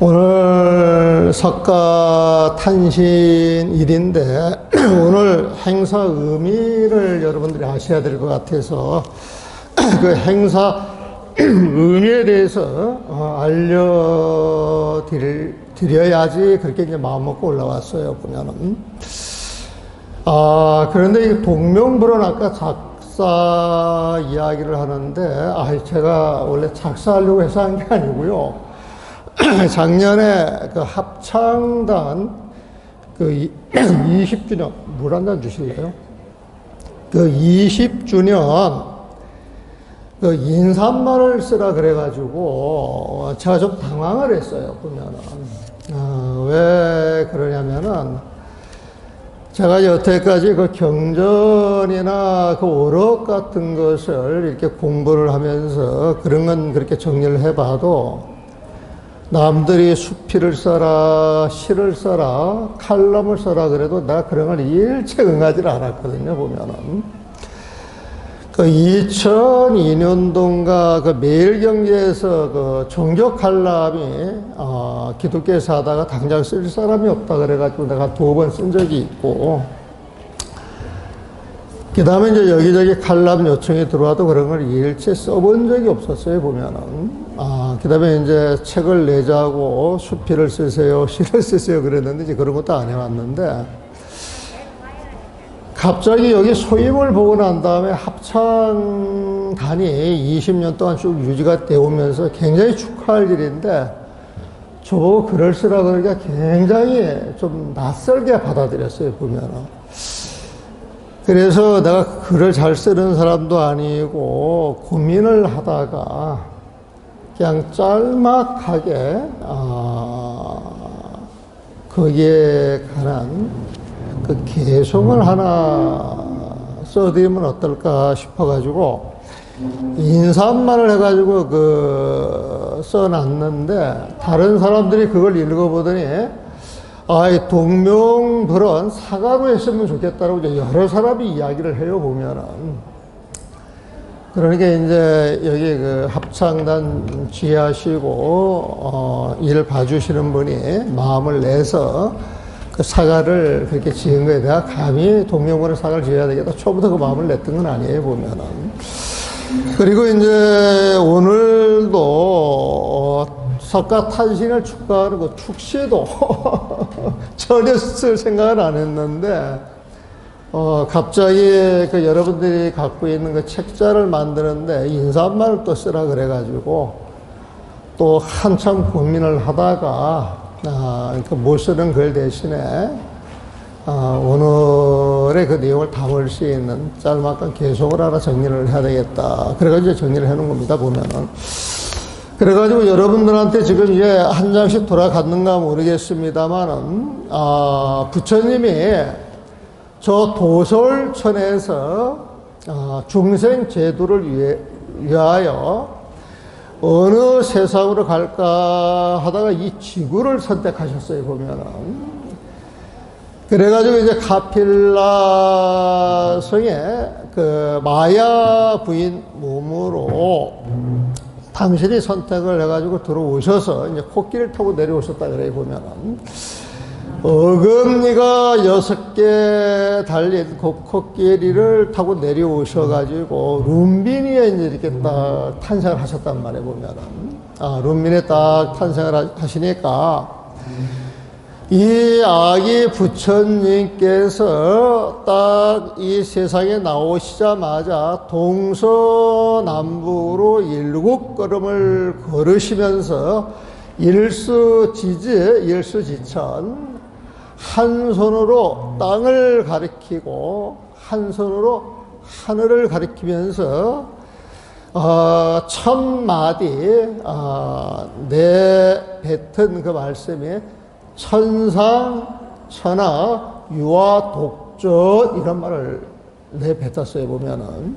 오늘 석가 탄신일인데 오늘 행사 의미를 여러분들이 아셔야 될 것 같아서 그 행사 의미에 대해서 어, 알려드려야지 그렇게 이제 마음 먹고 올라왔어요 보면은 아 그런데 이 동명불원 아까 작사 이야기를 하는데 아 제가 원래 작사하려고 해서 한 게 아니고요. 작년에 그 합창단 그 이- 20주년 물 한 잔 주실래요? 그 20주년 그 인사말을 쓰라 그래가지고 제가 좀 당황을 했어요 보면은 어, 왜 그러냐면은 제가 여태까지 그 경전이나 그 오력 같은 것을 이렇게 공부를 하면서 그런 건 그렇게 정리를 해봐도 남들이 수필을 써라, 시를 써라, 칼럼을 써라 그래도 내가 그런 걸 일체 응하지 않았거든요, 보면은. 그 2002년도인가 그 매일경제에서 그 종교 칼럼이 어, 기독교에서 하다가 당장 쓸 사람이 없다 그래가지고 내가 두 번 쓴 적이 있고 그 다음에 이제 여기저기 칼럼 요청이 들어와도 그런 걸 일체 써본 적이 없었어요, 보면은. 아, 그 다음에 이제 책을 내자고 수필을 쓰세요, 시를 쓰세요 그랬는데 이제 그런 것도 안 해왔는데 갑자기 여기 소임을 보고 난 다음에 합창단이 20년 동안 쭉 유지가 되어 오면서 굉장히 축하할 일인데 저보고 글을 쓰라 그러니까 굉장히 좀 낯설게 받아들였어요, 보면은. 그래서 내가 글을 잘 쓰는 사람도 아니고 고민을 하다가 그냥 짤막하게 아, 거기에 관한 그 개성을 하나 써드리면 어떨까 싶어가지고 인사말을 해가지고 그 써놨는데 다른 사람들이 그걸 읽어보더니 아이 동명불언 사과로 했으면 좋겠다라고 여러 사람이 이야기를 해요 보면은 그러니까 이제 여기 그 합창단 지휘하시고 어, 일 봐주시는 분이 마음을 내서 그 사과를 그렇게 지은 거에 대해 감히 동명불언 사과를 지어야 되겠다. 초부터 그 마음을 냈던 건 아니에요 보면은. 그리고 이제 오늘도 어, 석가 탄신을 축하하는 그 축시도 전혀 쓸 생각을 안 했는데 어, 갑자기 그 여러분들이 갖고 있는 그 책자를 만드는데 인사말을 또 쓰라 그래가지고 또 한참 고민을 하다가 아, 그못 쓰는 글 대신에 아, 오늘의 그 내용을 담을 수 있는 짤막한 개성을 하나 정리를 해야 되겠다. 그래가지고 정리를 해놓은 겁니다, 보면은. 그래가지고 여러분들한테 지금 이제 한 장씩 돌아갔는가 모르겠습니다만은, 아, 부처님이 저 도솔천에서 아, 중생 제도를 위하여 어느 세상으로 갈까 하다가 이 지구를 선택하셨어요, 보면은. 그래가지고 이제 카필라 성에 그 마야 부인 몸으로 당신이 선택을 해가지고 들어오셔서 이제 코끼리를 타고 내려오셨다 그래요 보면은 어금니가 여섯 개 달린 그 코끼리를 타고 내려오셔가지고 룸비니에 이렇게 딱 탄생을 하셨단 말이에요 보면은. 아 룸비니에 딱 탄생을 하- 하시니까. 이 아기 부처님께서 딱 이 세상에 나오시자마자 동서남북으로 일곱 걸음을 걸으시면서 일수지지, 일수지천, 한 손으로 땅을 가리키고 한 손으로 하늘을 가리키면서 어, 첫 마디 어, 내뱉은 그 말씀이 천상, 천하, 유아, 독전 이런 말을 내뱉었어요 보면은.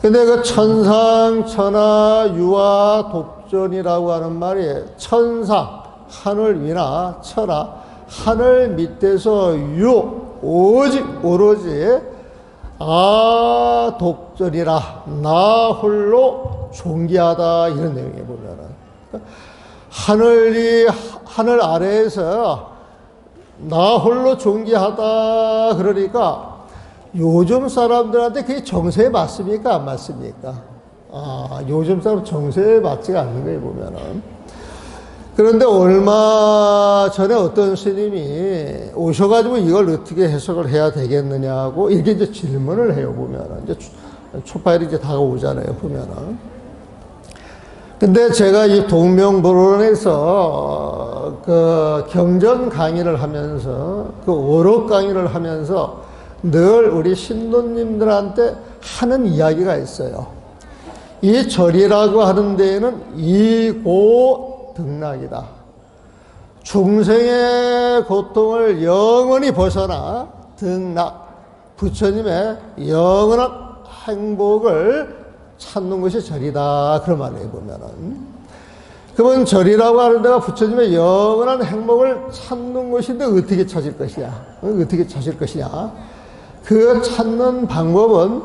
근데 그 천상, 천하, 유아, 독전이라고 하는 말이 천상, 하늘 위나 천하, 하늘 밑에서 유, 오직 오로지 아 독전이라 나 홀로 존귀하다 이런 내용에 보면은 하늘이 하늘 아래에서 나 홀로 존귀하다 그러니까 요즘 사람들한테 그게 정세에 맞습니까? 안 맞습니까? 아 요즘 사람 정세에 맞지가 않는 거예요 보면은 그런데 얼마 전에 어떤 스님이 오셔가지고 이걸 어떻게 해석을 해야 되겠느냐고 이렇게 이제 질문을 해요 보면은 이제 초파일이 이제 다가오잖아요 보면은 근데 제가 이 동명불원에서 그 경전 강의를 하면서 그 오록 강의를 하면서 늘 우리 신도님들한테 하는 이야기가 있어요. 이 절이라고 하는 데에는 이고 등락이다. 중생의 고통을 영원히 벗어나 등락, 부처님의 영원한 행복을 찾는 것이 절이다. 그런 말을 해보면은. 그러면 절이라고 하는 데가 부처님의 영원한 행복을 찾는 것인데 어떻게 찾을 것이냐? 어떻게 찾을 것이냐? 그 찾는 방법은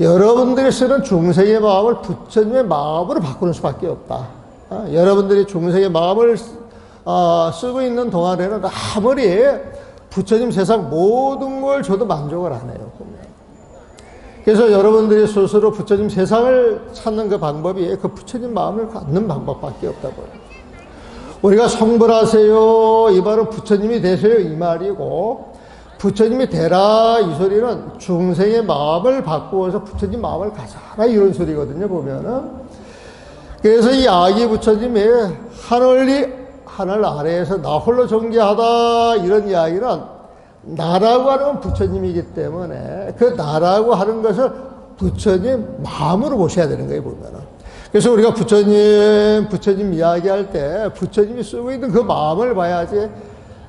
여러분들이 쓰는 중생의 마음을 부처님의 마음으로 바꾸는 수밖에 없다. 어? 여러분들이 중생의 마음을 어, 쓰고 있는 동안에는 아무리 부처님 세상 모든 걸 줘도 만족을 안 해요. 그래서 여러분들이 스스로 부처님 세상을 찾는 그 방법이 그 부처님 마음을 갖는 방법밖에 없다고요. 우리가 성불하세요. 이 말은 부처님이 되세요. 이 말이고, 부처님이 되라. 이 소리는 중생의 마음을 바꾸어서 부처님 마음을 가져라. 이런 소리거든요. 보면은. 그래서 이 아기 부처님이 하늘이 하늘 아래에서 나 홀로 존귀하다. 이런 이야기는 나라고 하는 건 부처님이기 때문에 그 나라고 하는 것을 부처님 마음으로 보셔야 되는 거예요, 보면은. 그래서 우리가 부처님, 부처님 이야기할 때 부처님이 쓰고 있는 그 마음을 봐야지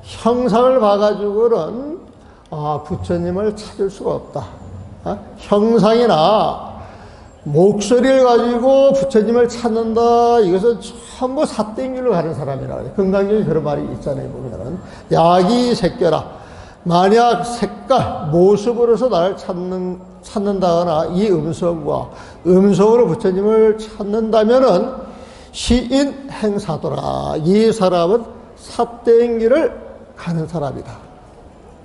형상을 봐가지고는 아, 부처님을 찾을 수가 없다. 아? 형상이나 목소리를 가지고 부처님을 찾는다. 이것은 전부 삿땡길로 가는 사람이라 그래요. 건강적인 그런 말이 있잖아요, 보면은. 약이 새겨라. 만약 색깔, 모습으로서 나를 찾는, 찾는다거나 이 음성과 음성으로 부처님을 찾는다면은 시인 행사도라. 이 사람은 삿대행기를 가는 사람이다.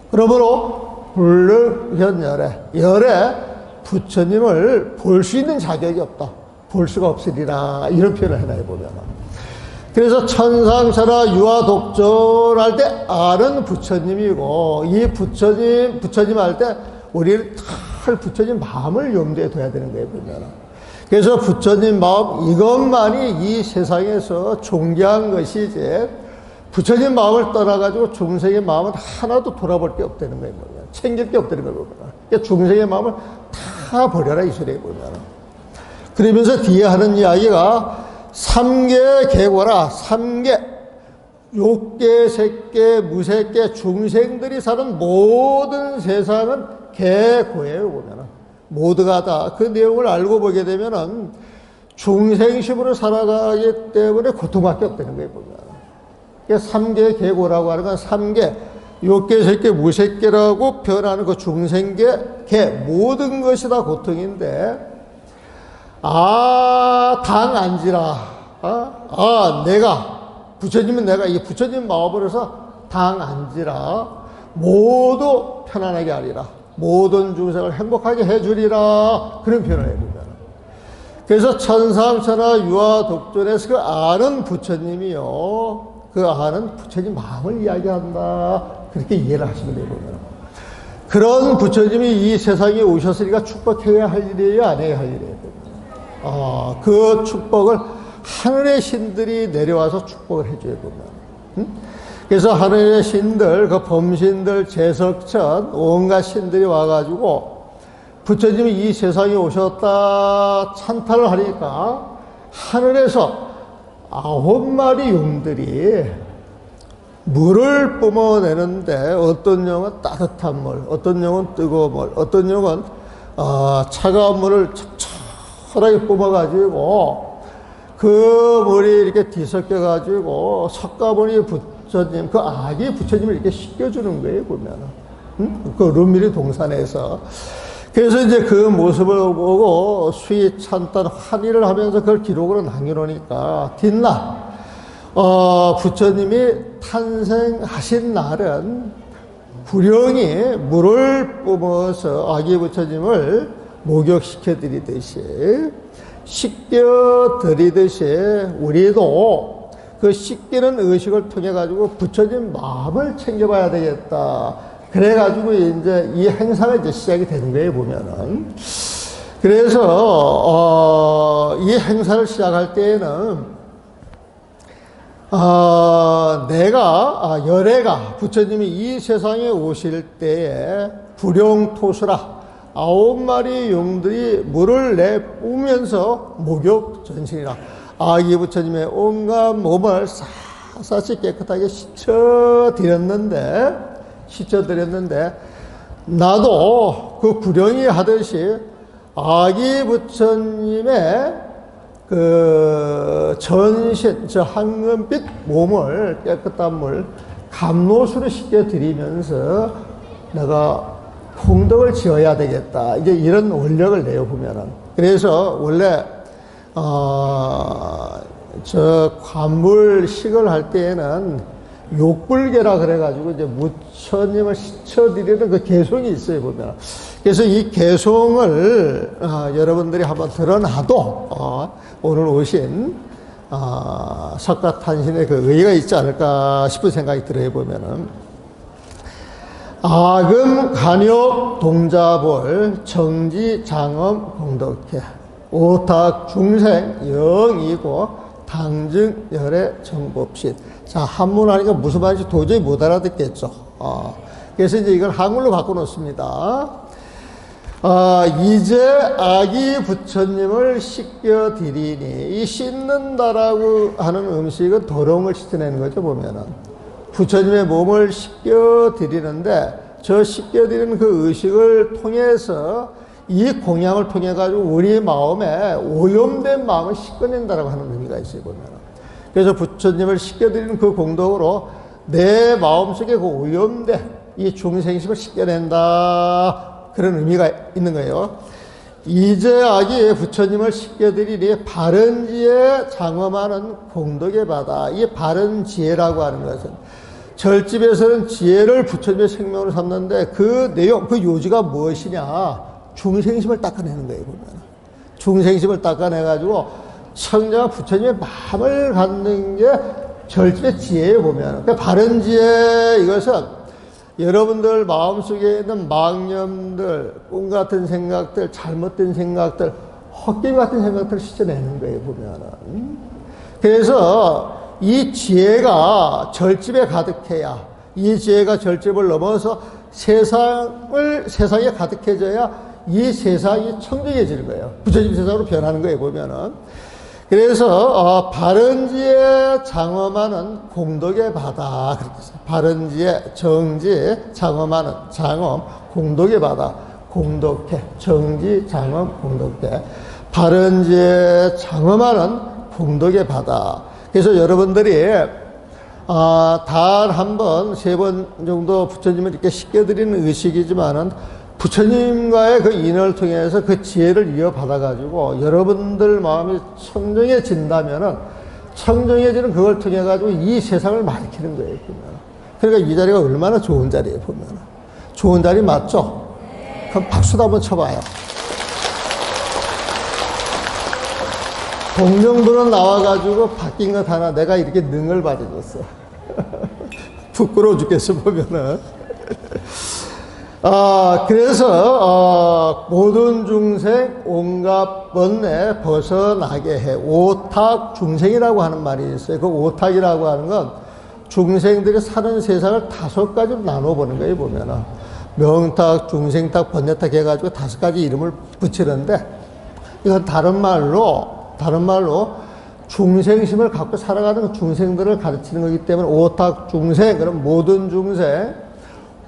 그러므로 불능현열에, 열에 부처님을 볼 수 있는 자격이 없다. 볼 수가 없으리라. 이런 표현을 해놔요, 보면은. 그래서 천상천하 유아 독존할 때 아는 부처님이고 이 부처님 부처님 할 때 우리를 다 부처님 마음을 염두에 둬야 되는 거예요 보면 그래서 부처님 마음 이것만이 이 세상에서 존귀한 것이지 부처님 마음을 떠나가지고 중생의 마음은 하나도 돌아볼 게 없다는 거예요 보면 챙길 게 없다는 거예요 보면 그러니까 중생의 마음을 다 버려라 이 소리에 보면 그러면서 뒤에 하는 이야기가 삼계 개고라 삼계 욕계, 색계, 무색계, 중생들이 사는 모든 세상은 개고예요, 보면은. 모두가 다 그 내용을 알고 보게 되면은 중생심으로 살아가기 때문에 고통밖에 없다는 거예요, 보면. 그 삼계 개고라고 하는 건 삼계, 욕계, 색계, 무색계라고 표현하는 그 중생계, 개, 모든 것이 다 고통인데, 아, 당 안지라. 아, 아, 내가, 부처님은 내가 이 부처님 마음으로 해서 당 안지라. 모두 편안하게 하리라. 모든 중생을 행복하게 해주리라. 그런 표현을 해줍니다. 그래서 천삼천하 유아 독존에서 그 아는 부처님이요. 그 아는 부처님 마음을 이야기한다. 그렇게 이해를 하시면 보면. 그런 부처님이 이 세상에 오셨으니까 축복해야 할 일이에요, 안 해야 할 일이에요. 어, 그 축복을 하늘의 신들이 내려와서 축복을 해줘야 보면. 응? 그래서 하늘의 신들, 그 범신들, 제석천, 온갖 신들이 와가지고 부처님이 이 세상에 오셨다 찬탈을 하니까 하늘에서 아홉 마리 용들이 물을 뿜어내는데 어떤 용은 따뜻한 물, 어떤 용은 뜨거운 물, 어떤 용은 어, 차가운 물을 척척하게 뿜어가지고 그 물이 이렇게 뒤섞여가지고 석가모니 부처님, 그 아기 부처님을 이렇게 씻겨주는 거예요, 보면은. 응? 그 룸미리 동산에서. 그래서 이제 그 모습을 보고 수위 찬탄 환희를 하면서 그걸 기록으로 남겨놓으니까 뒷날 어, 부처님이 탄생하신 날은 구령이 물을 뿜어서 아기 부처님을 목욕시켜 드리듯이 씻겨 드리듯이 우리도 그 씻기는 의식을 통해 가지고 부처님 마음을 챙겨봐야 되겠다. 그래 가지고 이제 이 행사가 이제 시작이 되는 거예요 보면은. 그래서 어, 이 행사를 시작할 때에는 아, 내가 아, 열애가 부처님이 이 세상에 오실 때에 불용토수라 아홉 마리 용들이 물을 내뿜으면서 목욕 전신이라. 아기 부처님의 온갖 몸을 샅샅이 깨끗하게 씻어 드렸는데 씻어 드렸는데 나도 그 구령이 하듯이 아기 부처님의 그 전신, 저 황금빛 몸을 깨끗한 물, 감로수로 씻겨 드리면서 내가功德을 지어야 되겠다. 이제 이런 원력을 내요, 보면은. 그래서 원래, 어, 저 관물식을 할 때에는 욕불계라 그래가지고 이제 무처님을 씻어드리는 그 개송이 있어요, 보면. 그래서 이 개송을 어, 여러분들이 한번 드러나도 어, 오늘 오신 어, 석가탄신의 그 의의가 있지 않을까 싶은 생각이 들어요, 보면은. 아금 간욕 동자볼 정지 장엄 공덕해. 오탁 중생 영이고 당증 열애 정법신. 자 한문 하니까 무슨 말인지 도저히 못 알아듣겠죠. 어, 그래서 이제 이걸 한글로 바꿔놓습니다 아, 이제 아기 부처님을 씻겨 드리니 이 씻는다라고 하는 음식은 도롱을 씻어내는 거죠 보면은. 부처님의 몸을 씻겨 드리는데 저 씻겨 드리는 그 의식을 통해서 이 공양을 통해 가지고 우리 마음에 오염된 마음을 씻어낸다라고 하는 의미가 있어요 보면 그래서 부처님을 씻겨 드리는 그 공덕으로 내 마음속에 그 오염된 이 중생심을 씻겨낸다 그런 의미가 있는 거예요. 이제 아기 부처님을 씻겨드리니 바른 지혜 장엄하는 공덕의 바다. 이 바른 지혜라고 하는 것은 절집에서는 지혜를 부처님의 생명으로 삼는데 그 내용, 그 요지가 무엇이냐? 중생심을 닦아내는 거예요, 보면. 중생심을 닦아내가지고 청자가 부처님의 마음을 갖는 게 절집의 지혜에 보면. 그 바른 지혜 이것은 여러분들 마음속에 있는 망념들, 꿈 같은 생각들, 잘못된 생각들, 헛개비 같은 생각들을 씻어내는 거예요, 보면은. 그래서 이 지혜가 절집에 가득해야, 이 지혜가 절집을 넘어서 세상을, 세상에 가득해져야 이 세상이 청정해지는 거예요. 부처님 세상으로 변하는 거예요, 보면은. 그래서 어, 바른 지혜 장엄하는 공덕의 바다 그렇게 해서 바른 지혜 정지 장엄하는 장엄 공덕의 바다 공덕해 정지 장엄 공덕해 바른 지혜 장엄하는 공덕의 바다. 그래서 여러분들이 아, 달 한 번, 세 번 정도 부처님을 이렇게 씻겨드리는 의식이지만은 부처님과의 그 인을 통해서 그 지혜를 이어받아가지고 여러분들 마음이 청정해진다면은 청정해지는 그걸 통해가지고 이 세상을 밝히는 거예요, 보면. 그러니까 이 자리가 얼마나 좋은 자리예요, 보면. 좋은 자리 맞죠? 그럼 박수도 한번 쳐봐요. 동명들은 나와가지고 바뀐 것 하나 내가 이렇게 능을 받아줬어. 부끄러워 죽겠어, 보면은. 아, 그래서, 어, 모든 중생 온갖 번뇌 벗어나게 해. 오탁 중생이라고 하는 말이 있어요. 그 오탁이라고 하는 건 중생들이 사는 세상을 다섯 가지로 나눠보는 거예요, 보면은. 명탁, 중생탁, 번뇌탁 해가지고 다섯 가지 이름을 붙이는데, 이건 다른 말로, 다른 말로 중생심을 갖고 살아가는 중생들을 가르치는 거기 때문에 오탁 중생, 그럼 모든 중생,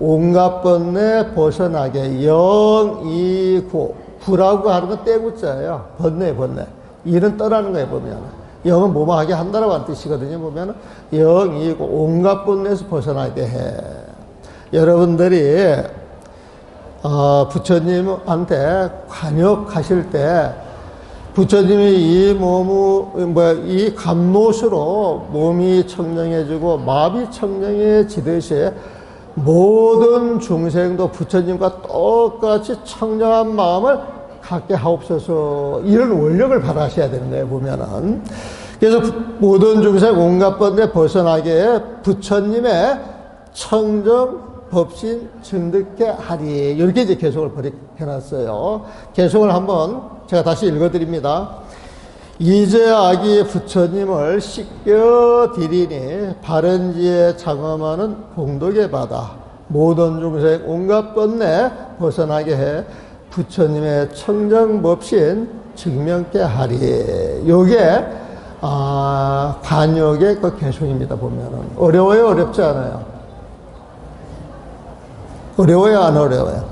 온갖 번뇌 벗어나게 영이구 구라고 하는 건 떼구자예요. 번뇌 번뇌 일은 떠나는 거예요 보면 영은 뭐뭐 하게 한다라고 뜻이거든요 보면 영이고 온갖 번뇌에서 벗어나게 해. 여러분들이 어, 부처님한테 관역하실 때 부처님이 이 몸을, 뭐야, 이 감롯으로 몸이 청정해지고 마비 청정해지듯이 모든 중생도 부처님과 똑같이 청정한 마음을 갖게 하옵소서. 이런 원력을 받으셔야 되는 거예요 보면은. 그래서 부- 모든 중생 온갖 번에 벗어나게 부처님의 청정 법신 증득케 하리. 이렇게 이제 개송을 해놨어요. 개송을 한번 제가 다시 읽어드립니다 이제 아기 부처님을 씻겨 드리니 바른 지혜 장엄하는 공덕의 바다 모든 중생 온갖 번뇌 벗어나게 해 부처님의 청정법신 증명케 하리. 요게 아, 관역의 그 개송입니다 보면은. 어려워요 어렵지 않아요? 어려워요 안 어려워요?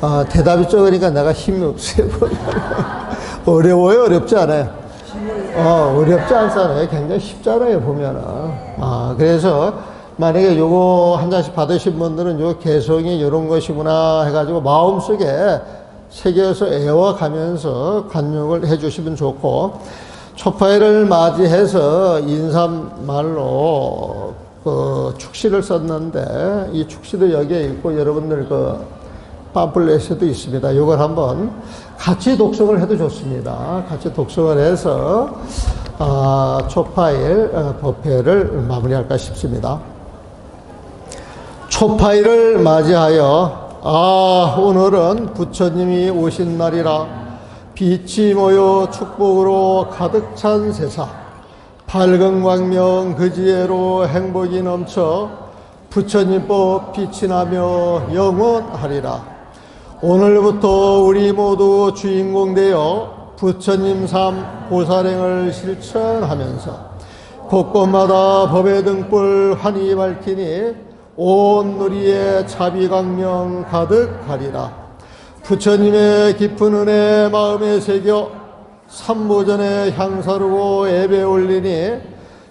아, 대답이 적으니까 내가 힘이 없어요 어려워요 어렵지 않아요 어, 어렵지 않잖아요. 굉장히 쉽잖아요, 보면은. 아, 그래서 만약에 요거 한 잔씩 받으신 분들은 요 개성이 이런 것이구나 해가지고 마음속에 새겨서 애워가면서 관용을 해주시면 좋고, 초파일을 맞이해서 인사말로 그 축시를 썼는데, 이 축시도 여기에 있고, 여러분들 그 팜플렛에도 있습니다. 이걸 한번 같이 독서를 해도 좋습니다. 같이 독서를 해서 아, 초파일 어, 법회를 마무리할까 싶습니다. 초파일을 맞이하여 아 오늘은 부처님이 오신 날이라 빛이 모여 축복으로 가득 찬 세상 밝은 광명 그 지혜로 행복이 넘쳐 부처님법 빛이 나며 영원하리라. 오늘부터 우리 모두 주인공 되어 부처님 삶 보살행을 실천하면서 곳곳마다 법의 등불 환히 밝히니 온 누리에 자비광명 가득하리라. 부처님의 깊은 은혜 마음에 새겨 삼보전에 향사르고 예배 올리니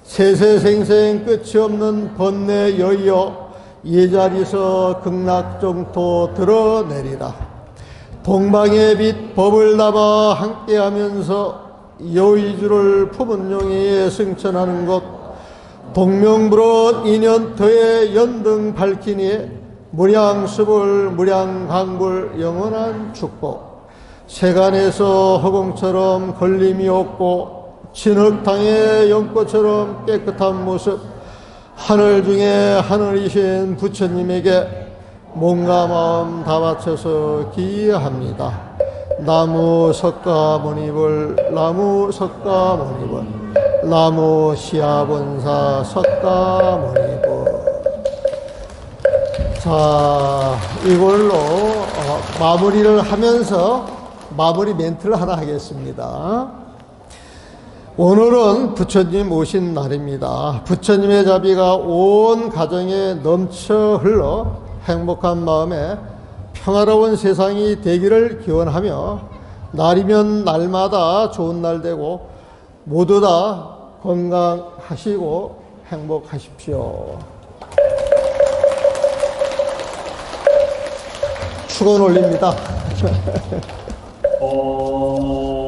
세세생생 끝이 없는 번뇌 여의어 이 자리서 극락정토 드러내리라. 동방의 빛 법을 담아 함께하면서 여의주를 품은 용이 승천하는 곳 동명불원 인연 터의 연등 밝히니 무량수불 무량강불 영원한 축복 세간에서 허공처럼 걸림이 없고 진흙탕의 연꽃처럼 깨끗한 모습 하늘 중에 하늘이신 부처님에게 몸과 마음 다 바쳐서 기합니다. 나무 석가모니불 나무 석가모니불 나무 시아본사 석가모니불 자 이걸로 어, 마무리를 하면서 마무리 멘트를 하나 하겠습니다. 오늘은 부처님 오신 날입니다. 부처님의 자비가 온 가정에 넘쳐 흘러 행복한 마음에 평화로운 세상이 되기를 기원하며 날이면 날마다 좋은 날 되고 모두 다 건강하시고 행복하십시오. 축원 올립니다. 어...